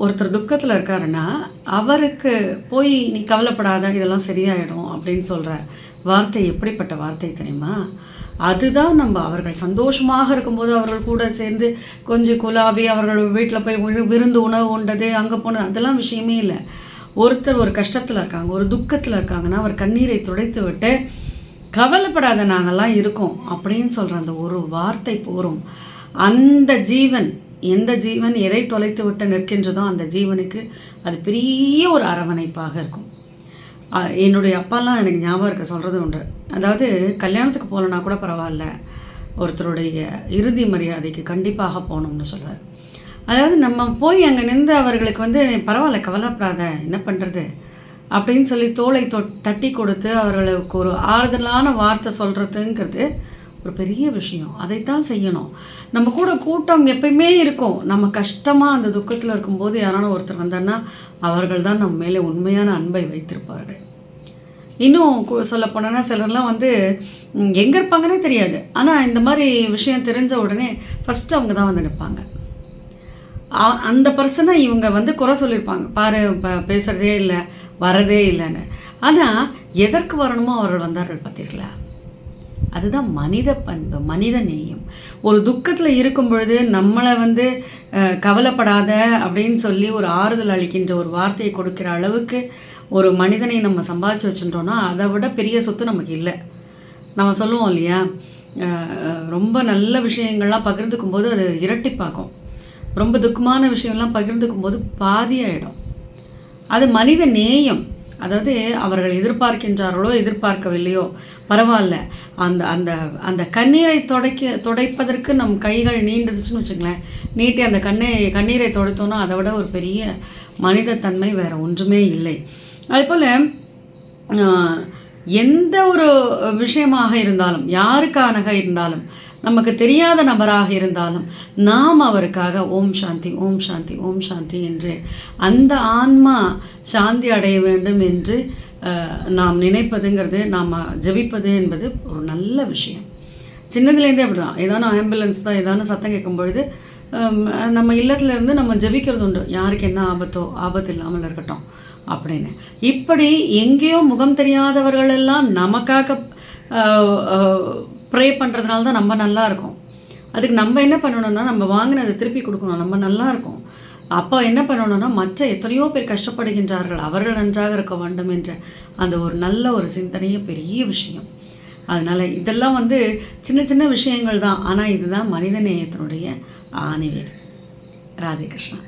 ஒருத்தர் துக்கத்தில் இருக்காருன்னா அவருக்கு போய் நீ கவலைப்படாத இதெல்லாம் சரியாயிடும் அப்படின்னு சொல்கிற வார்த்தை எப்படிப்பட்ட வார்த்தை தெரியுமா? அதுதான் நம்ம அவர்கள் சந்தோஷமாக இருக்கும்போது அவர்கள் கூட சேர்ந்து கொஞ்சம் குலாபி அவர்கள் வீட்டில் போய் விரு- விருந்து உணவு உண்டது அங்கே போனது அதெல்லாம் விஷயமே இல்லை. ஒருத்தர் ஒரு கஷ்டத்தில் இருக்காங்க ஒரு துக்கத்தில் இருக்காங்கன்னா அவர் கண்ணீரை துடைத்து விட்டு கவலைப்படாத நாங்கள்லாம் இருக்கோம் அப்படின்னு சொல்கிற அந்த ஒரு வார்த்தை போரும். அந்த ஜீவன் எந்த ஜீவன் எதை தொலைத்து விட்டு நிற்கின்றதோ அந்த ஜீவனுக்கு அது பெரிய ஒரு அரவணைப்பாக இருக்கும். என்னுடைய அப்பாலாம் எனக்கு ஞாபகம் இருக்க சொல்கிறது உண்டு. அதாவது கல்யாணத்துக்கு போகலன்னா கூட பரவாயில்ல ஒருத்தருடைய இறுதி மரியாதைக்கு கண்டிப்பாக போகணும்னு சொல்லுவார் அதாவது நம்ம போய் அங்கே நின்று அவர்களுக்கு வந்து பரவாயில்ல கவலைப்படாத என்ன பண்ணுறது அப்படின்னு சொல்லி தோலை தொ தட்டி கொடுத்து அவர்களுக்கு ஒரு ஆறுதலான வார்த்தை சொல்கிறதுங்கிறது ஒரு பெரிய விஷயம். அதைத்தான் செய்யணும். நம்ம கூட கூட்டம் எப்பயுமே இருக்கும். நம்ம கஷ்டமாக அந்த துக்கத்தில் இருக்கும்போது யாரான ஒருத்தர் வந்தான்னா அவர்கள் தான் நம்ம மேலே உண்மையான அன்பை வைத்திருப்பார்கள். இன்னும் சொல்ல போனோன்னா சிலர்லாம் வந்து எங்கே இருப்பாங்கன்னே தெரியாது. ஆனால் இந்த மாதிரி விஷயம் தெரிஞ்ச உடனே ஃபஸ்ட்டு அவங்க தான் வந்து நிற்பாங்க. அந்த பர்சனை இவங்க வந்து குறை சொல்லியிருப்பாங்க. பாரு ப பேசுகிறதே இல்லை வரதே இல்லைன்னு. ஆனால் எதற்கு வரணுமோ அவர்கள் வந்தார்கள் பார்த்தீர்களா அதுதான் மனித பண்பு மனித நேயம். ஒரு துக்கத்தில் இருக்கும் பொழுது நம்மளை வந்து கவலைப்படாத அப்படின்னு சொல்லி ஒரு ஆறுதல் அளிக்கின்ற ஒரு வார்த்தையை கொடுக்கிற அளவுக்கு ஒரு மனிதனை நம்ம சம்பாதிச்சு வச்சுட்டோன்னா அதை விட பெரிய சொத்து நமக்கு இல்லை. நம்ம சொல்லுவோம் இல்லையா? ரொம்ப நல்ல விஷயங்கள்லாம் பகிர்ந்துக்கும் போது அது இரட்டிப்பாக்கும். ரொம்ப துக்கமான விஷயம்லாம் பகிர்ந்துக்கும் போது பாதியாயிடும் அது மனித நேயம். அதாவது அவர்கள் எதிர்பார்க்கின்றார்களோ எதிர்பார்க்கவில்லையோ பரவாயில்ல. அந்த அந்த அந்த கண்ணீரை துடைக்க துடைப்பதற்கு நம் கைகள் நீண்டுச்சுன்னு வச்சுங்களேன் நீட்டி அந்த கண்ணை கண்ணீரை துடைத்தோன்னா அதை விட ஒரு பெரிய மனிதத்தன்மை வேறு ஒன்றுமே இல்லை. அதுபோல் எந்த ஒரு விஷயமாக இருந்தாலும் யாருக்கானக இருந்தாலும் நமக்கு தெரியாத நபராக இருந்தாலும் நாம் அவருக்காக ஓம் சாந்தி ஓம் சாந்தி ஓம் சாந்தி என்று அந்த ஆன்மா சாந்தி அடைய வேண்டும் என்று நாம் நினைப்பதுங்கிறது நாம் ஜெபிப்பது என்பது ஒரு நல்ல விஷயம். சின்னதுலேருந்தே அப்படி தான். ஏதானும் ஆம்புலன்ஸ் தான் ஏதானும் சத்தம் கேட்கும் பொழுது நம்ம இல்லத்துலேருந்து நம்ம ஜெபிக்கிறது உண்டு. யாருக்கு என்ன ஆபத்தோ ஆபத்து இல்லாமல் இருக்கட்டும் அப்படின்னு. இப்படி எங்கேயோ முகம் தெரியாதவர்கள் எல்லாம் நமக்காக ப்ரே பண்ணுறதுனால தான் நம்ம நல்லா இருக்கோம். அதுக்கு நம்ம என்ன பண்ணணும்னா நம்ம வாங்கினதை திருப்பி கொடுக்கணும். நம்ம நல்லா இருக்கோம். அப்போ என்ன பண்ணணும்னா மற்ற எத்தனையோ பேர் கஷ்டப்படுகின்றார்கள். அவர்கள் நன்றாக இருக்க வேண்டும் என்ற அந்த ஒரு நல்ல ஒரு சிந்தனையே பெரிய விஷயம். அதனால் இதெல்லாம் வந்து சின்ன சின்ன விஷயங்கள் தான். ஆனால் இதுதான் மனித நேயத்தினுடைய ஆணிவேர். ராதே கிருஷ்ணா.